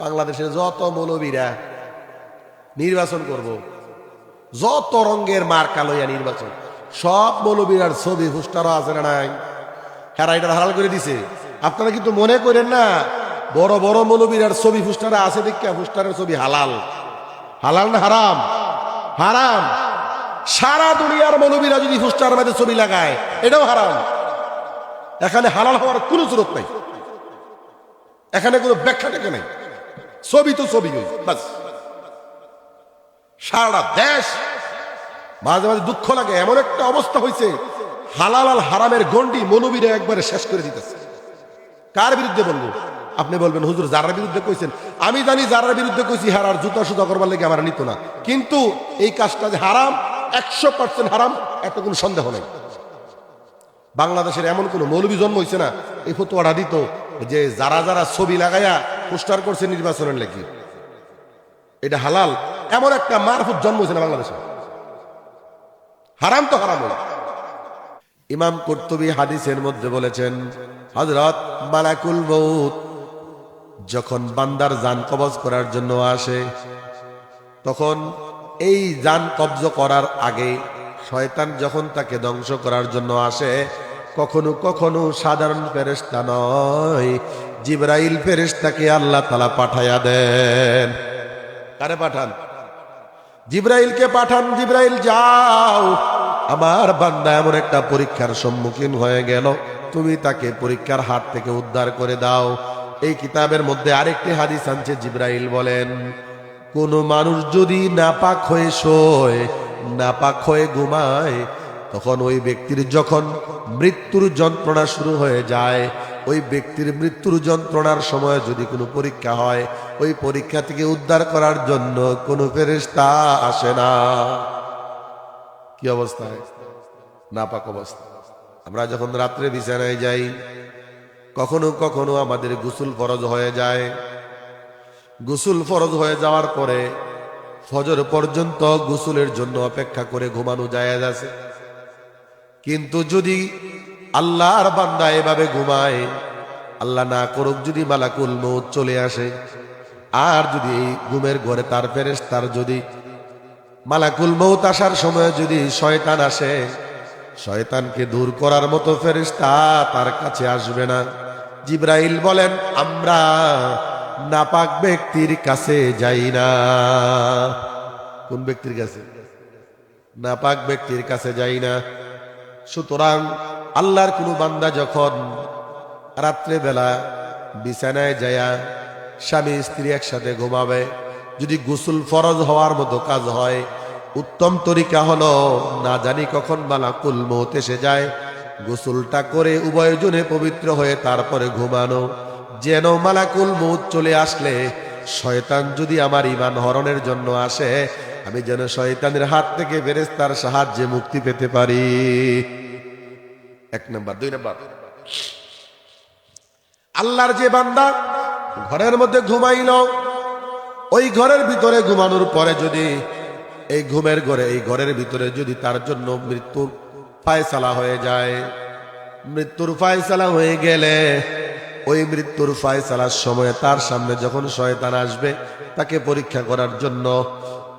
বাংলাদেশের যত মৌলবীরা নির্বাচন করব, যত রঙের মার্কা লইয়া নির্বাচন, সব মৌলবীরার ছবি হুস্টারও আছে না নাই? হ্যাঁ এটা হারাল করে দিছে। আপনারা কিন্তু মনে করেন না, বড় বড় মৌলবীরার ছবি হুস্টারা আছে দেখা হুস্টারের ছবি হালাল। হালাল না হারাম? হারাম। সারা দুনিয়ার মৌলবীরা যদি হুস্টার মাঝে ছবি লাগায়, এটাও হারাম। এখানে হালাল হওয়ার কোনো সুরত নাই। এখানে কোনো ব্যাখ্যা থেকে নেই। ছবি তো ছবি সারা দেশ মাঝে মাঝে দুঃখ লাগে, এমন একটা অবস্থা হয়েছে হালাল আল হারামের গন্ডি মৌলবীরা একবারে শেষ করে দিতেছে। কার বিরুদ্ধে বলব? আপনি বলবেন, হুজুর, যারার বিরুদ্ধে কইছেন। আমি জানি যারার বিরুদ্ধে কইছি হারার জুতা সুতা করবার লেগে আমার নিত না। কিন্তু এই কাজটা যে হারাম, একশো পার্সেন্ট হারাম একটা কোনো সন্দেহ নেই। বাংলাদেশের এমন কোনো মৌলবী জন্ম হয়েছে না, এই ফতোয়াটা দিত যে যারা যারা ছবি লাগাইয়া পোস্টার করছে নির্বাচনের লেগে। এটা হালাল। এমন একটা মারফুত জন্ম হয়েছে না বাংলাদেশে? হারাম তো হারাম ইমাম কর্তবী হাদিসের মধ্যে বলেছেন হজরত মালাকুল মৌত যখন বান্দার জান কবজ করার জন্য আসে, তখন এই যান কবজ করার আগে শয়তান যখন তাকে ধ্বংস করার জন্য আসে কখনো কখনো সাধারণ ফেরেস্তা নয়। জিব্রাইল ফেরেস্তাকে আল্লাহ তালা পাঠাইয়া দেন। কারে পাঠান? জিব্রাইলকে পাঠান, জিব্রাইল যাও। আমার বান্দা এমন একটা পরীক্ষার সম্মুখীন হয়ে গেল। তুমি তাকে পরীক্ষার হাত থেকে উদ্ধার করে দাও। এই কিতাবের মধ্যে আরেকটি হাদিস আনছে, জিব্রাইল বলেন, কোন মানুষ যদি নাপাক হয়ে শোয়, নাপাক হয়ে ঘুমায় তখন ওই ব্যক্তির যখন মৃত্যুর যন্ত্রণা শুরু হয়ে যায়, ওই ব্যক্তির মৃত্যুর যন্ত্রণার সময় যদি কোনো পরীক্ষা হয়, ওই পরীক্ষা থেকে উদ্ধার করার জন্য কোনো ফেরেস্তা আসে না। কি অবস্থায় নাপাক অবস্থা। আমরা যখন রাত্রে বিছানায় যাই, কখনো কখনো আমাদের গোসল ফরজ হয়ে যায়। গোসল ফরজ হয়ে যাওয়ার পরে ফজর পর্যন্ত গোসলের জন্য অপেক্ষা করে ঘুমানো যায় আছে। কিন্তু যদি আল্লাহর বান্দা এভাবে ঘুমায়, আল্লাহ না করুক যদি মালাকুল মৌত চলে আসে। আর যদি এই ঘুমের ঘরে তার ফেরেস তার যদি মালাকুল মৌত আসার সময় যদি শয়তান আসে, শয়তানকে দূর করার মতো ফেরেশতা তার কাছে আসবে না। জিব্রাইল বলেন, আমরা নাপাক ব্যক্তির কাছে যাই না। কোন ব্যক্তির কাছে? নাপাক ব্যক্তির কাছে যাই না। সুতরাং আল্লাহর কোনো বান্দা যখন রাত্রে বেলা বিছানায় যায়া স্বামী স্ত্রী একসাথে ঘুমাবে, যদি গোসল ফরজ হওয়ার মতো কাজ হয়, উত্তম তরিকা হলো না জানি কখন মালাকুল মৌত এসে যায়, গোসলটা করে উভয়জনে পবিত্র হয়ে তারপরে ঘুমানো, যেন মালাকুল মৌত চলে আসলে শয়তান যদি আমার ইমান হরণের জন্য আসে, আমি যেন শয়তানের হাত থেকে ফেরেস্তার সাহায্যে মুক্তি পেতে পারি। এক নম্বর, দুই নম্বর। আল্লাহর যে বান্দা ঘরের মধ্যে ঘুমাইল, ওই ঘরের ভিতরে ঘুমানোর পরে যদি এই ঘুমের ঘরে, এই ঘরের ভিতরে যদি তার জন্য মৃত্যুর ফায়সালা হয়ে যায়, মৃত্যুর ফায়সালা হয়ে গেলে ওই মৃত্যুর ফায়সালার সময় তার সামনে যখন শয়তান আসবে তাকে পরীক্ষা করার জন্য,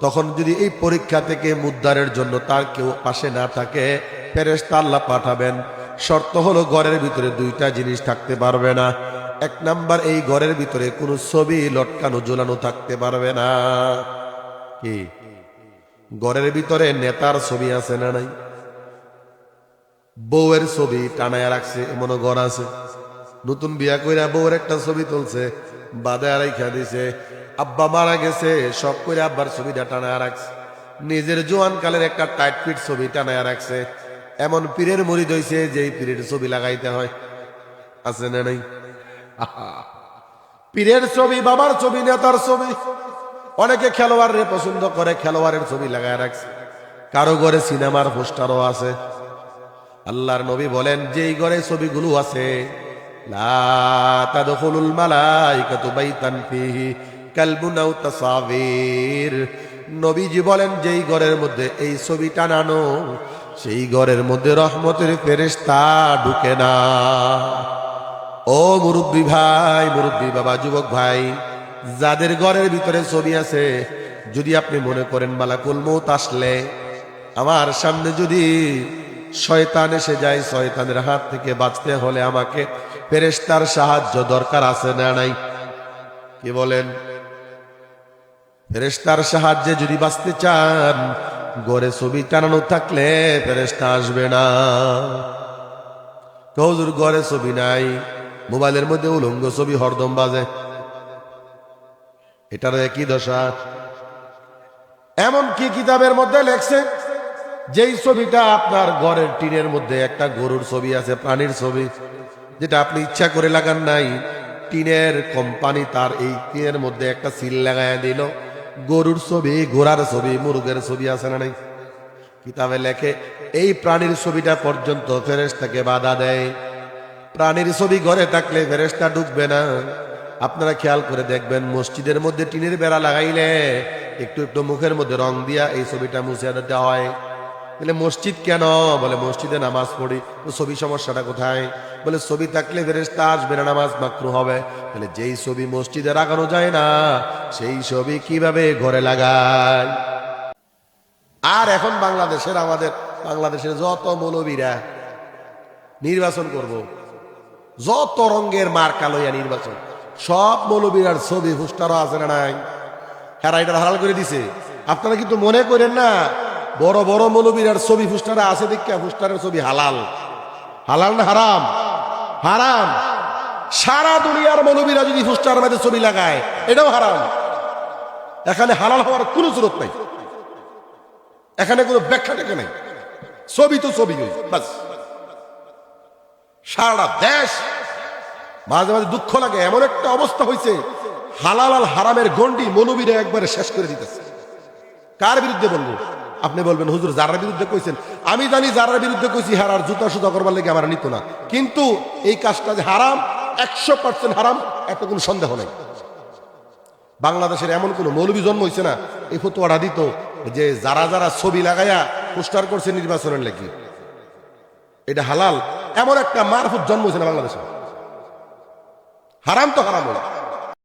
তখন যদি এই পরীক্ষা থেকে মুদ্দারের জন্য তার কেউ পাশে না থাকে, ফেরেশতা আল্লাহ পাঠাবেন। শর্ত হলো ঘরের ভিতরে দুইটা জিনিস থাকতে পারবে না। এক নাম্বার, এই ঘরের ভিতরে কোনো ছবি লটকানো, ঝোলানো থাকতে পারবে না। কি? ঘরের ভিতরে নেতার ছবি আছে না নাই? বউয়ের ছবি টানায় রাখছে, এমনও ঘর আছে। নতুন বিয়া কইরা বউয়ের একটা ছবি তুলছে, বাদে আড়াইখা দিছে, আব্বা মারা গেছে, সব করে আব্বার ছবিটা টানায় রাখছে নিজের জোয়ান কালের একটা টাইট ফিট ছবি টানায় রাখছে এমন পীরের মরিদ হইছে যে পীরের ছবি লাগাইতে হয়। আছে না নাই। পীরের ছবি, বাবার ছবি, নেতার ছবি। অনেকে খেলোয়াড়ের পছন্দ করে, খেলোয়াড়ের ছবি লাগায় রাখছে কারও ঘরে সিনেমার পোস্টারও আছে। আল্লাহর নবী বলেন, যেই ঘরে ছবিগুলো আছে লা তাদখুলুল মালাইকাতু বাইতান ফিহি কালবুন আও তাসাবির নবীজি বলেন, যেই ঘরের মধ্যে এই ছবি টানানো, সেই ঘরের মধ্যে রহমতের ফেরেশতা ঢুকে না। ও মুরব্বী ভাই, মুরব্বী বাবা, যুবক ভাই, যাদের ঘরের ভিতরে ছবি আছে, যদি আপনি মনে করেন, মালাকুল মৌত আসলে, আমার সামনে যদি শয়তান এসে যায়, শয়তানের হাত থেকে বাঁচতে হলে আমাকে ফেরেশতার সাহায্য দরকার আছে না নাই? কি বলেন? ফেরেশতার সাহায্যে যদি বাঁচতে চান, গড়ে ছবি টানানো থাকলে ফেরেশতা আসবে না। হুজুর ঘরে ছবি নাই, মোবাইলের মধ্যে উলঙ্গ ছবি হরদম বাজে। এটারও একই দশা। এমন কি কিতাবের মধ্যে লেখছে যেই ছবিটা আপনার ঘরের টিনের মধ্যে, একটা গরুর ছবি আছে, প্রাণীর ছবি, যেটা আপনি ইচ্ছা করে লাগান নাই, টিনের কোম্পানি তার এই টিনের মধ্যে একটা সিল লাগায় দিল। গরুর ছবি, ঘোড়ার ছবি, মুরগের ছবি আছে না নাই? কিতাবে লেখে, এই প্রাণীর ছবিটা পর্যন্ত ফেরেশতাকে বাধা দেয়। প্রাণীর ছবি ঘরে থাকলে ফেরেশতা ঢুকবে না। আপনারা খেয়াল করে দেখবেন, মসজিদের মধ্যে টিনের বেড়া লাগাইলে একটু একটু মুখের মধ্যে রং দিয়া এই ছবিটা মুছে দিতে হয়। বলে, মসজিদ কেন? বলে, মসজিদে নামাজ পড়ি, তো ছবি সমস্যাটা কোথায়? বলে, ছবি থাকলে ফেরেশতা আসবে না, নামাজ মাকরু হবে। বলে, যেই ছবি মসজিদে লাগানো যায় না, সেই ছবি কীভাবে ঘরে লাগায় আর এখন বাংলাদেশের আমাদের, বাংলাদেশের যত মৌলবীরা নির্বাচন করব, যত রঙের মার্কা লইয়া নির্বাচন, সব মৌলবীরার ছবি হুস্টারও আছে না নাই? হ্যাঁ এটা হারাল করে দিছে। আপনারা কিন্তু মনে করেন না বড় বড় মৌলবীরার ছবি, ফুস্টারা আছে দেখা, ফুস্টারের ছবি হালাল। হালাল না হারাম? হারাম। সারা দুনিয়ার মৌলবীরা যদি ফুস্টার মাঝে ছবি লাগায়, এটাও হারাম। এখানে হালাল হওয়ার কোনো সুরত নাই। এখানে কোনো ব্যাখ্যা টেকে নাই। ছবি তো ছবি সারা দেশ মাঝে মাঝে দুঃখ লাগে। এমন একটা অবস্থা হয়েছে হালাল আল হারামের গন্ডি মৌলবীরা একবারে শেষ করে দিতেছে। কার বিরুদ্ধে বলব? আপনি বলবেন, হুজুর, যারার বিরুদ্ধে কইছেন। আমি জানি যারার বিরুদ্ধে কইছি, হারার জুতা সুতা করবার লেগে আমার নিত না। কিন্তু এই কাজটা যে হারাম, একশো পার্সেন্ট হারাম, এত কোনো সন্দেহ নেই। বাংলাদেশের এমন কোনো মৌলবী জন্ম হয়েছে না, এই ফতোয়াটা দিত যে যারা যারা ছবি লাগাইয়া পোস্টার করছে নির্বাচনের লেগে। এটা হালাল। এমন একটা মারফত জন্ম হয়েছে না বাংলাদেশে। হারাম তো হারাম হলো